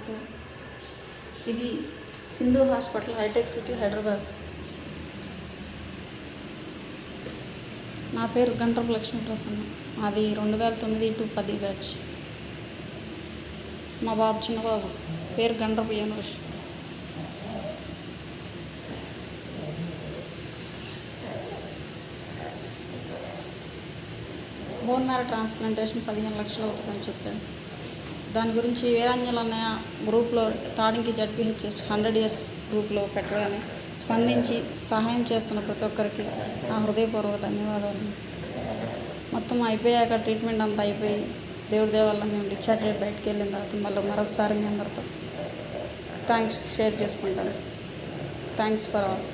నమస్తే ఇది Sindhu hospital hitech city Hyderabad. నా పేరు గంటపు లక్ష్మీ ప్రసన్న అది రెండు వేల తొమ్మిది టు పది బ్యాచ్. మా బాబు చిన్నబాబు. పేరు Gandrapu Yanush bone marrow transplantation పదిహేను లక్షలు అవుతుందని చెప్పాను దాని గురించి వీరాంజలు అన్నయ్య గ్రూప్లో తాడింకి జడ్పీహెచ్ఎస్ హండ్రెడ్ ఇయర్స్ గ్రూప్లో పెట్టగానే స్పందించి సహాయం చేస్తున్న ప్రతి ఒక్కరికి నా హృదయపూర్వక ధన్యవాదాలు. మొత్తం అయిపోయాక ట్రీట్మెంట్ అంతా అయిపోయి దేవుడి దేవల్ల మేము డిశ్చార్జ్ అయ్యి బయటకు వెళ్ళిన తర్వాత మళ్ళీ మరొకసారి మీ అందరితో థ్యాంక్స్ షేర్ చేసుకుంటాను. Thanks for all.